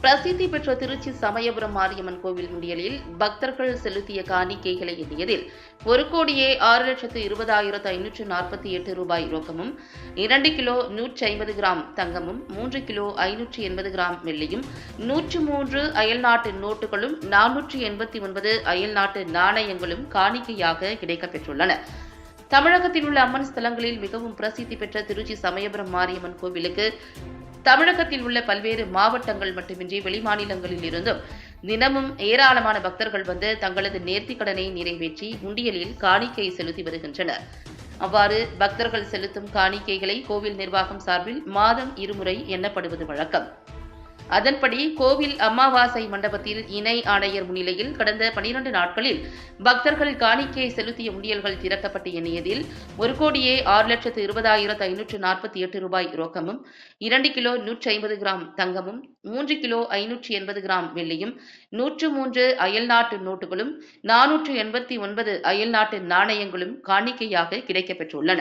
பிரசித்தி பெற்ற திருச்சி சமயபுரம் மாரியம்மன் கோவில் முடியலில் பக்தர்கள் செலுத்திய காணிக்கைகளை எண்ணியதில் ஒரு கோடியே ஆறு லட்சத்து இருபதாயிரத்து ஐநூற்று நாற்பத்தி எட்டு ரூபாய் ரொக்கமும் இரண்டு கிலோ நூற்றி ஐம்பது கிராம் தங்கமும் மூன்று கிலோ ஐநூற்றி எண்பது கிராம் வெள்ளியும் நூற்று மூன்று அயல்நாட்டு நோட்டுகளும் நானூற்றி எண்பத்தி ஒன்பது அயல்நாட்டு நாணயங்களும் காணிக்கையாக கிடைக்கப்பெற்றுள்ளன தமிழகத்தில் உள்ள அம்மன் ஸ்தலங்களில் மிகவும் பிரசித்தி பெற்ற திருச்சி சமயபுரம் மாரியம்மன் கோவிலுக்கு தமிழகத்தில் உள்ள பல்வேறு மாவட்டங்கள் மட்டுமின்றி வெளிமாநிலங்களில் இருந்தும் தினமும் ஏராளமான பக்தர்கள் வந்து தங்களது நேர்த்திக் கடனை நிறைவேற்றி உண்டியலில் காணிக்கை செலுத்தி வருகின்றனர். அவ்வாறு பக்தர்கள் செலுத்தும் காணிக்கைகளை கோவில் நிர்வாகம் சார்பில் மாதம் இருமுறை எண்ணப்படுவது வழக்கம். அதன்படி கோவில் அமாவாசை மண்டபத்தில் இணை ஆணையர் முன்னிலையில் கடந்த பனிரண்டு நாட்களில் பக்தர்கள் காணிக்கை செலுத்திய உண்டியல்கள் திறக்கப்பட்டு எண்ணியதில் ஒரு கோடியே ஆறு லட்சத்து இருபதாயிரத்து ஐநூற்று நாற்பத்தி எட்டு ரூபாய் ரொக்கமும் இரண்டு கிலோ நூற்றி ஐம்பது கிராம் தங்கமும் மூன்று கிலோ ஐநூற்றி எண்பது கிராம் வெள்ளியும் நூற்று மூன்று அயல்நாட்டு நோட்டுகளும் நானூற்று எண்பத்தி ஒன்பது அயல்நாட்டு நாணயங்களும் காணிக்கையாக கிடைக்கப்பெற்றுள்ளன.